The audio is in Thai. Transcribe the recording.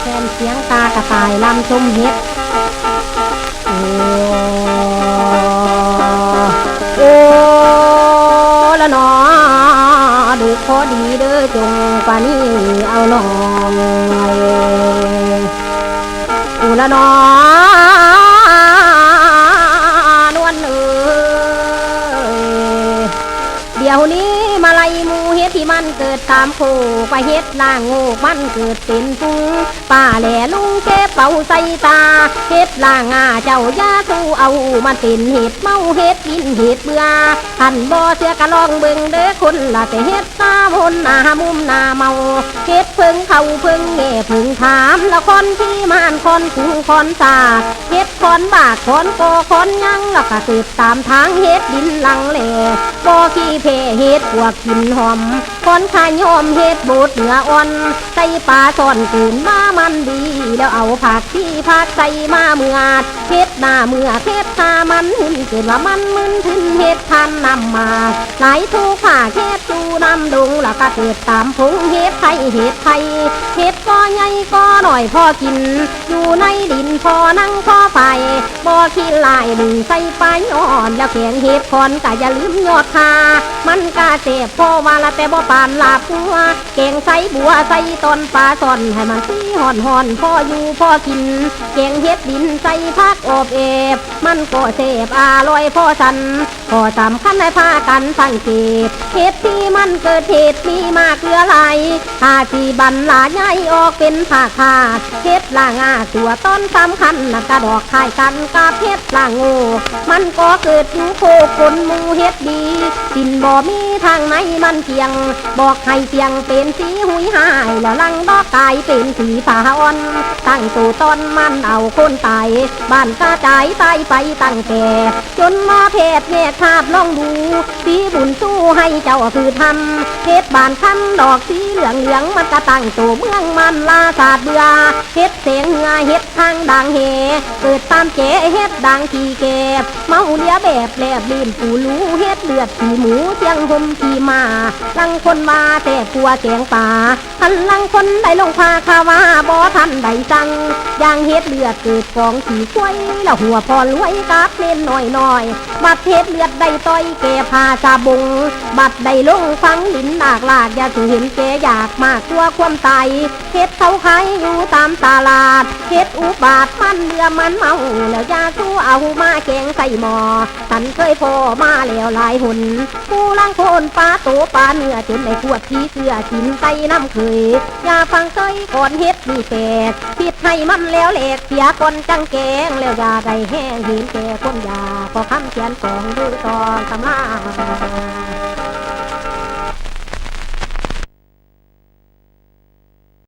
แฟนเสียงตากระต่ายลำชมเฮ็ดโอ้โอ้ละหนอดูขอดีเด้อจงปานี้เอาหน่อยโอ้ละหนอนวลเอ้ยเดี๋ยวนี้ มาไล่หมูเฮ็ดที่มันเกิดตามโคไปเฮ็ดล่างโง่มันเกิดเป็นฟุ้งป้าแหล่ลุงเก็บเป่าใส่ตาเฮ็ดล่างอาเจ้ายาสู้เอามันเป็นเห็ดเมาเฮ็ดกินเห็ดเบื่อท่านบ่เสียกะลองเบิ่งเด้อคนละแต่เฮ็ดตาบนหน้ามุมหน้าเมาเฮ็ดเพิ่งเข้าเพิ่งแง่เพิ่งถามละคนที่มานคนคุงคนสาเฮ็ดคนบากคนโกคนยังแล้วก็สืบตามทางเฮ็ดดินลังเลบ่ขี้เพเฮ็ดพวกกินหอมคนขายอมเฮ็ดบูดเหนืออ่อนใส่ปลาซ่อนกืนมามันดี แล้วเอาผักที่ผักใส่มาเมื่อเฮ็ดหน้าเมื่อเฮ็ดตามันหึนเกิดว่ามันมึนถึงเฮ็ดทันนำมาไหลทูกผ่าเฮ็ดจูนำดงแล้วก็เกิดตามพงเฮ็ดไทยเฮ็ดไทยเฮ็ดก็ใหญ่ก็หน่อยพอกิน อยู่ในดินพอนั่งพอไป บ่ขี้ลายดึงใส่ปลายอ่อน แล้วแกงเห็ดคอนก็อย่าลืมยอดคามันกาเจ็บพอว่าละแต่บ่ปานลาบัวเก่งใส่บัวใส่ตอนปลาซอนให้มันสีห่อนห่อนพ่ออยู่พ่อกินเก่งเห็ดดินใส่พักอบเอบมันก็เสบอร่อยพ่อสัน ก็สำคัญให้พากันสังเกตเหตุที่มันเกิดเหตุมีมากเกือไหลถ้าที่บันลาใหญ่ออกเป็นผ้าขาดเฮ็ดลางาตัวต้นสำคัญนักระดอกคายกันกับเฮ็ดลางโง่มันก็เกิดอยู่โคคนมูเฮ็ดดีสินบ่มี ทางไหนมันเพียง บอกให้เพียงเป็นสีหุยหายแล้วลังดอกกายเป็นสีฟ้าอ่อนตั้งตัวต้นมันเอาคนตายบ้านกระจายตายไปตั้งแต่จนมาเพศแยกคาบลองดูสีบุญสู้ให้เจ้าคือทำเพชรบานคันดอกสีเหลืองเหลืองมันกระตั้งตัวเมืองมันลาสาดเบือเฮ็ดเสียงเหงือเฮ็ดทางดังเฮเปิดตามเจ๋เฮ็ดดังขีเก็บเมาเลียแบบแลบลื่นปูรู้เฮ็ดเลือดขี่หมูเสียงหมขี่มาลังคนมาแต่ปัวแกงป่าทันลังคนได้ลงพาคาวาบ่ทันได้สั่งยางเฮ็ดเลือดเกิดกองขี่ควยแล้วหัวพอรวยกับเล่นหน้อยหน้อยบัดเฮ็ดเลือดได้ต้อยแก่พาซาบงบัดได้ลงฟังดินหลากลาดอย่าถือเห็นแกอยากมากกลัวความตายเฮ็ดเขาขายอยู่ตามตลาดเฮ็ดอุบาทมันเรือมันเมาแล้วยาสู้เอามาแกงใส่หม้อฉันเคยพอมาแล้วหลายหุนผู้ลังโคนปลาโตปลาเนื้อจนในขวดที่เสื้อกินไตน้ำเคยอย่าฟังเคยก่อนเฮ็ดมีแปดผิดให้มันแล้วแหลกเสียก่อนจังแกงแล้วยาได้แห้งเห็นแก่คนยาพอคำเขียนของดูตอนตำลา